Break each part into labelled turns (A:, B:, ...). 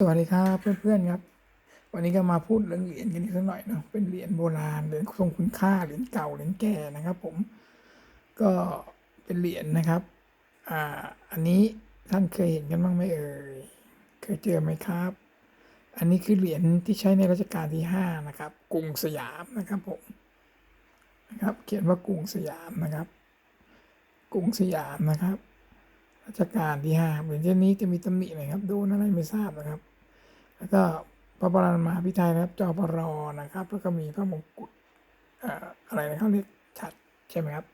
A: สวัสดีครับเพื่อนๆครับ วันนี้ก็มาพูดเรื่องเหรียญกันอีกสักหน่อยเนาะเป็นเหรียญโบราณเหรียญทรงคุณค่าเหรียญเก่าเหรียญแก่นะครับ ผมก็เป็นเหรียญนะครับ อ่า อันนี้ท่านเคยเห็นกันบ้างไหมเอ่ยเคยเจอไหมครับ อันนี้คือเหรียญที่ใช้ในรัชกาลที่ห้านะครับกรุงสยามนะครับผมนะครับ เขียนว่ากรุงสยามนะครับกรุงสยามนะครับรัชกาลที่ห้าเหรียญเช่นนี้จะมีตำหนิหน่อยครับ โดนอะไรไม่ทราบนะครับ แล้วก็พระบรมมหาพิไทยนะครับจอปรนะครับ แล้วก็มีพระมงกุฎอะไรนะเขาเรียกฉัดใช่ไหมครับ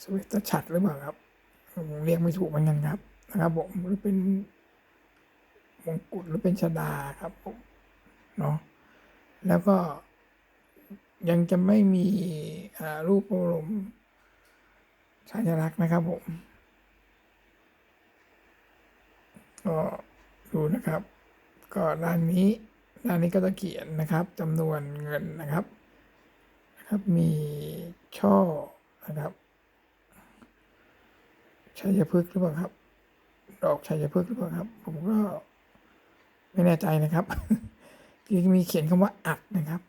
A: สเวตฉัดหรือเปล่าครับเรียกไม่ถูกเหมือนกันครับนะครับผมหรือเป็นมงกุฎหรือเป็นชดาครับผมเนาะแล้วก็ยังจะไม่มีรูปพระบรมฉายลักษณ์นะครับผมก็ดูนะครับ ก็ด้านนี้ด้านนี้ก็จะเขียนนะครับจำนวนเงินนะครับนะครับมีช่อนะครับชัยพฤกษ์หรือเปล่าครับ ดอกชัยพฤกษ์หรือเปล่าครับ ผมก็ไม่แน่ใจนะครับที่มีเขียนคำว่าอัดนะครับ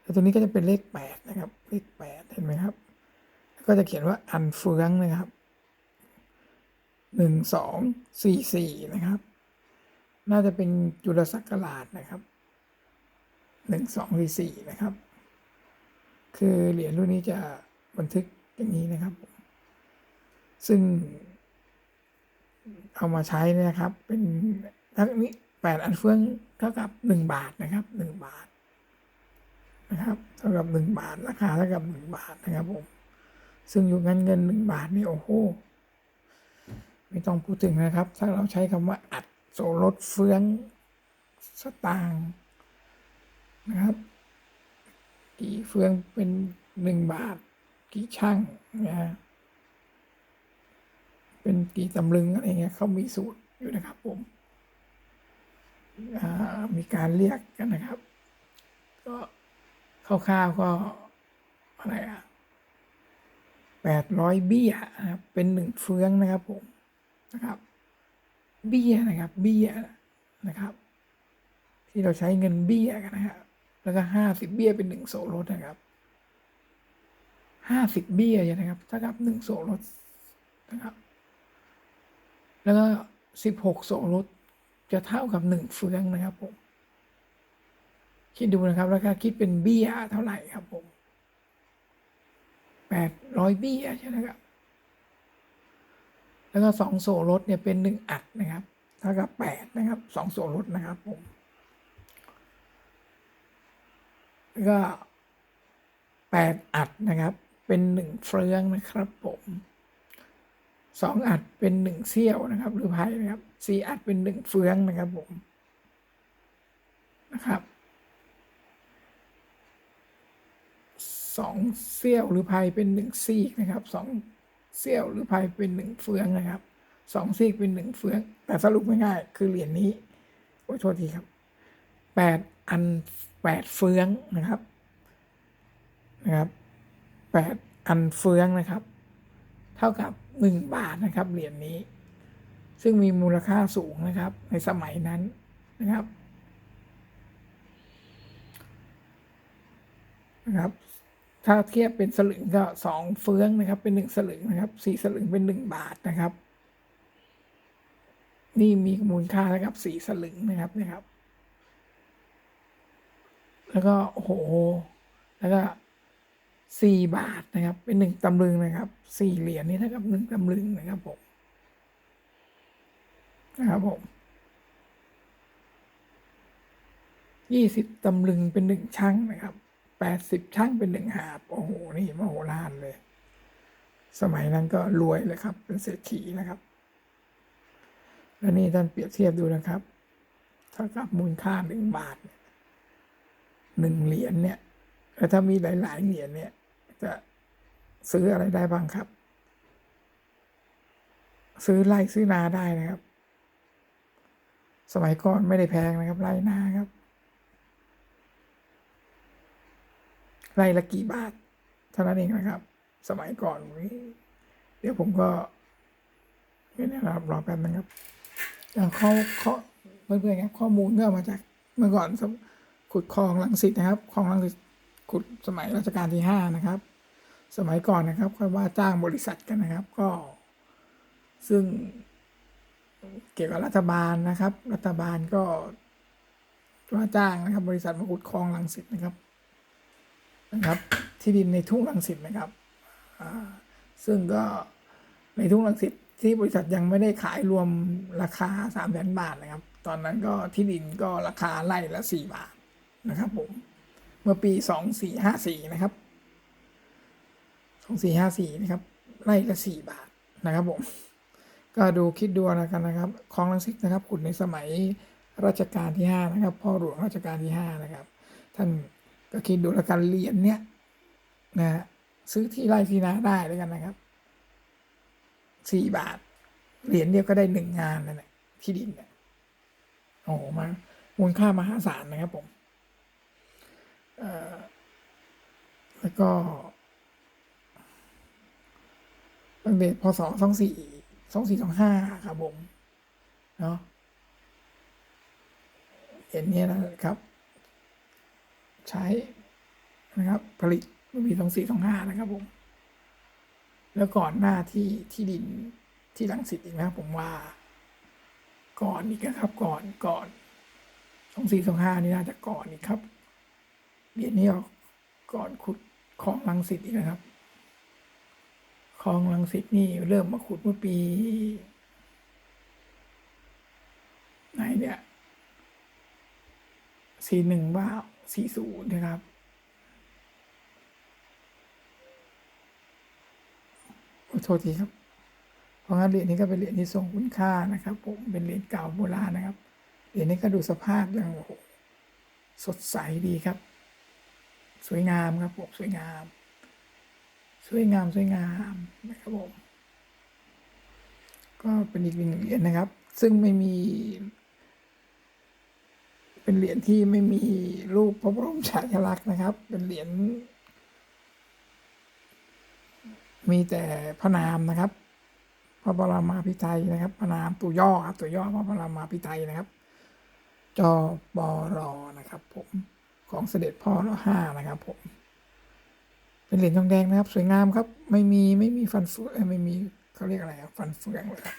A: แล้วตัวนี้ก็จะเป็นเลขแปดนะครับ เลขแปดเห็นไหมครับแล้วก็จะเขียนว่าอันเฟืองนะครับหนึ่งสองสี่สี่นะครับ น่าจะเป็นจุลศักราชนะครับหนึ่งสองสี่สี่นะครับ คือเหรียญรุ่นนี้จะบันทึกอย่างนี้นะครับ ซึ่ง เอามาใช้นะครับ เป็นทั้งนี้แปดอันเฟืองเท่ากับหนึ่งบาทนะครับหนึ่งบาทนะครับเท่ากับหนึ่งบาทราคาเท่ากับหนึ่งบาทนะครับผมซึ่งอยู่เงินเงินหนึ่งบาทนี่โอ้โหไม่ต้องพูดถึงนะครับ ถ้าเราใช้คำว่าอัด โสรถเฟืองสตางนะครับกี่เฟืองเป็นหนึ่งบาท กี่ช่างนะฮะเป็นกี่ตำลึงอะไรเงี้ยเขามีสูตรอยู่นะครับผมมีการเรียกกันนะครับ ก็คร่าวๆก็อะไรอะแปดร้อยเบี้ยนะครับเป็นหนึ่งเฟืองนะครับผมนะครับ เบี้ยนะครับ เบี้ยนะครับ ที่เราใช้เงินเบี้ยกันนะครับแล้วก็ห้าสิบเบี้ยเป็นหนึ่งโสรถนะครับห้าสิบเบี้ยนะครับเท่ากับหนึ่งโสรถนะครับ แล้วก็สิบหกโสรถจะเท่ากับหนึ่งเฟืองนะครับผมคิดดูนะครับแล้วก็คิดเป็นเบี้ยเท่าไหร่ครับผมแปดร้อยเบี้ยใช่ไหมครับ แล้วก็สองโซ่รถเนี่ยเป็นหนึ่งอัดนะครับเท่ากับแปดนะครับสองโซ่รถนะครับผมแล้วก็แปดอัดนะครับ เป็นหนึ่งเฟืองนะครับผมสองอัดเป็นหนึ่งเซี่ยวนะครับ หรือไพ่นะครับสี่อัดเป็นหนึ่งเฟืองนะครับผมนะครับสองเซี่ยวหรือไพ่เป็นหนึ่งซีกนะครับสอง เซี่ยวหรือไพ่เป็นหนึ่งเฟืองนะครับสองซีกเป็นหนึ่งเฟือง แต่สรุปง่ายๆคือเหรียญนี้โอ้โทษทีครับแปดอันแปดเฟืองนะครับนะครับแปดอันเฟืองนะครับ เท่ากับหนึ่งบาทนะครับเหรียญนี้ ซึ่งมีมูลค่าสูงนะครับ ในสมัยนั้นนะครับนะครับ ถ้าเทียบเป็นสลึงก็สองเฟืองนะครับ เป็นหนึ่งสลึงนะครับสี่สลึงเป็นหนึ่งบาทนะครับ นี่มีมูลค่าเท่ากับสี่สลึงนะครับนะครับ แล้วก็โอ้โหแล้วก็สี่บาทนะครับ เป็นหนึ่งตำลึงนะครับสี่เหรียญนี่เท่ากับหนึ่งตำลึงนะครับผมนะครับผมยี่สิบตำลึงเป็นหนึ่งช่างนะครับ แปดสิบช่างเป็นหนึ่งหาบ โอ้โห นี่มโหฬารเลย สมัยนั้นก็รวยเลยครับ เป็นเศรษฐีนะครับ แล้วนี่ท่านเปรียบเทียบดูนะครับเท่ากับมูลค่าหนึ่งบาทหนึ่งเหรียญเนี่ย แล้วถ้ามีหลาย ๆ เหรียญเนี่ย จะซื้ออะไรได้บ้างครับ ซื้อไร่ซื้อนาได้นะครับ สมัยก่อนไม่ได้แพงนะครับไร่นาครับ ไร่ละกี่บาท เท่านั้นเองนะครับ สมัยก่อนเดี๋ยวผมก็นี่นะครับรอแป๊บนึงครับอย่างเขาเขาเพื่อนๆครับข้อมูลก็เอมาจากเมื่อก่อนขุดคลองลังสิตนะครับคลองลังสิตขุดสมัยรัชกาลที่ห้านะครับ สมัยก่อนนะครับก็ว่าจ้างบริษัทกันนะครับก็ ซึ่งเกี่ยวกับรัฐบาลนะครับ รัฐบาลก็ว่าจ้างนะครับ บริษัทมาขุดคลองลังสิตนะครับ นะครับที่ดินในทุ่งลังสิตนะครับซึ่งก็ในทุ่งลังสิตที่บริษัทยังไม่ได้ขายรวมราคาสามแสนบาทนะครับ ตอนนั้นก็ที่ดินก็ราคาไร่ละสี่บาทนะครับผม เมื่อปีสองสี่ห้าสี่นะครับสองสี่ห้าสี่นะครับ ไร่ละสี่บาทนะครับผม ก็ดูคิดดูนะกันนะครับคลองลังสิตนะครับขุดในสมัยรัชกาลที่ห้านะครับ พ่อหลวงรัชกาลที่ห้านะครับ ท่าน ก็คิดดูแล้วกันเหรียญเนี้ยนะฮะซื้อที่ไร่ที่นาได้แล้วกันนะครับสี่บาท เหรียญเดียวก็ได้หนึ่งงานนั่นแหละที่ดินเนี่ยโอ้โหมามูลค่ามหาศาลนะครับผมเอ่อแล้วก็ตั้งแต่พศสองสี่สองสี่สองห้าครับผม เนาะเหรียญเนี้ยนะครับ ใช้นะครับ ผลิตมีสองสี่สองห้านะครับผม แล้วก่อนหน้าที่ที่ดินที่ลังสิตอีกนะครับผมว่า ก่อนอีกนะครับ ก่อนก่อนสองสี่สองห้านี่น่าจะก่อนอีกครับเหรียญนี้ออกก่อนขุดคลองลังสิตอีกนะครับคลองลังสิตนี่เริ่มมาขุดเมื่อปีไหนเนี่ยสี่หนึ่งว่า สี่ศูนนะครับขอโทษทีครับ เพราะงั้นเหรียญนี้ก็เป็นเหรียญที่ทรงคุณค่านะครับผมเป็นเหรียญเก่าโบราณนะครับ เหรียญนี้ก็ดูสภาพอย่างโอ้โหสดใสดีครับ สวยงามครับผมสวยงาม สวยงามสวยงามนะครับผมก็เป็นอีกหนึ่งเหรียญนะครับ ซึ่งไม่มี เป็นเหรียญที่ไม่มีรูปพระบรมฉายาลักษณ์นะครับ เป็นเหรียญมีแต่พระนามนะครับ พระบรมาภิไธยนะครับ พระนามตัวย่อครับตัวย่อพระบรมาภิไธยนะครับจปรนะครับ ผมของเสด็จพ่อรอห้านะครับ ผม เป็นเหรียญทองแดงนะครับ สวยงามครับ ไม่มีไม่มีฟันเฟืองไม่มีเขาเรียกอะไรครับฟันเฟืองเลยครับ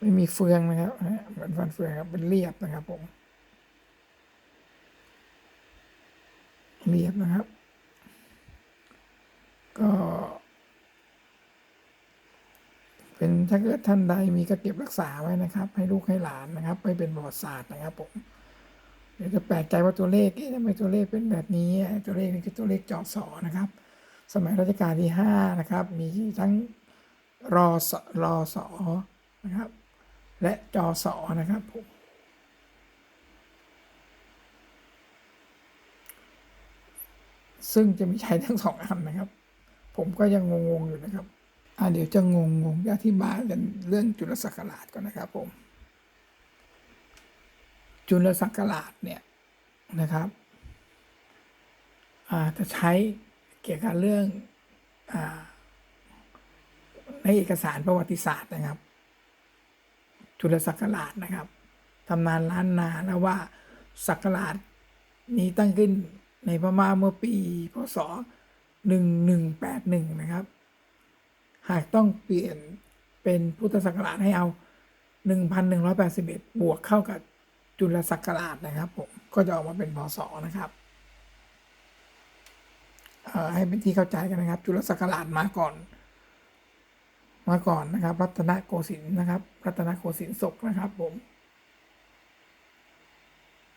A: ไม่มีเฟืองนะครับเหมือนฟันเฟืองครับเป็นเรียบนะครับผม เรียบนะครับ ก็ เป็นถ้าเกิดท่านใดมีก็เก็บรักษาไว้นะครับ ให้ลูกให้หลานนะครับไปเป็นประวัติศาสตร์นะครับผมเดี๋ยวจะแปลกใจว่าตัวเลขเอ๊ะทำไมตัวเลขเป็นแบบนี้ ตัวเลขนี่คือตัวเลขจอสอนะครับ สมัยรัชกาลที่ห้านะครับ มีทั้งรอสรอสอนะครับ และจอสอนะครับผม ซึ่งจะมีใช้ทั้งสองอันนะครับ ผมก็ยังงงๆอยู่นะครับอ่าเดี๋ยวจะงงๆอธิบายกันเรื่องจุลศักราชก่อนนะครับผม จุลศักราชเนี่ยนะครับอ่าจะใช้เกี่ยวกับเรื่องอ่าในเอกสารประวัติศาสตร์นะครับ จุลศักราชนะครับตำนานล้านนาแล้วว่าศักราชนี้ตั้งขึ้น ในพม่าเมื่อปีพศหนึ่งหนึ่งแปดหนึ่งนะครับ หากต้องเปลี่ยนเป็นพุทธศักราชให้เอาหนึ่งพันหนึ่งร้อยแปดสิบเอ็ดบวกเข้ากับจุลศักราชนะครับผม ก็จะออกมาเป็นพศนะครับเอ่อให้เป็นที่เข้าใจกันนะครับ จุลศักราชมาก่อน มาก่อนนะครับ รัตนโกสินทร์นะครับ รัตนโกสินทร์ศกนะครับผม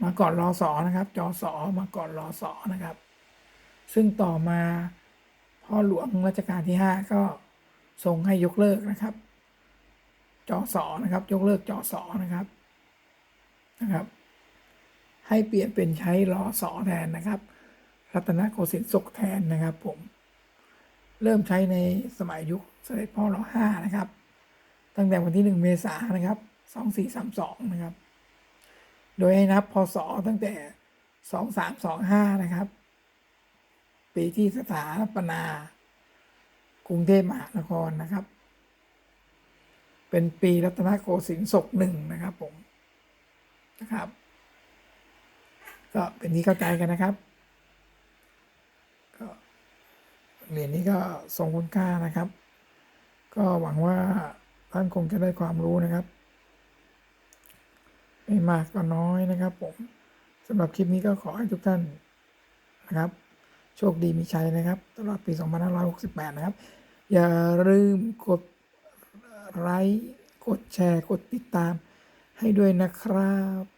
A: มาก่อนรอสอนะครับจอสอมาก่อนรอสอนะครับ ซึ่งต่อมาพ่อหลวงรัชกาลที่ห้าก็ทรงให้ยกเลิกนะครับจอสอนะครับ ยกเลิกจอสอนะครับนะครับ ให้เปลี่ยนเป็นใช้รอสอแทนนะครับ รัตนโกสินทร์ศกแทนนะครับผม เริ่มใช้ในสมัยยุคเสด็จพ่อรอห้านะครับ ตั้งแต่วันที่หนึ่งเมษายนนะครับสองสี่สามสองนะครับ โดยให้นับพศตั้งแต่สองสามสองห้านะครับ ปีที่สถาปนากรุงเทพมหานครนะครับ เป็นปีรัตนโกสินทร์ศกหนึ่งนะครับผมนะครับ ก็เป็นที่เข้าใจกันนะครับก็เหรียญนี้ก็ทรงคุณค่านะครับ ก็หวังว่าท่านคงจะได้ความรู้นะครับ ไม่มากก็น้อยนะครับ ผมสำหรับคลิปนี้ก็ขอให้ทุกท่านนะครับ โชคดีมีชัยนะครับตลอดปี 2568 นะครับ อย่าลืมกดไลค์กดแชร์ กดติดตามให้ด้วยนะครับ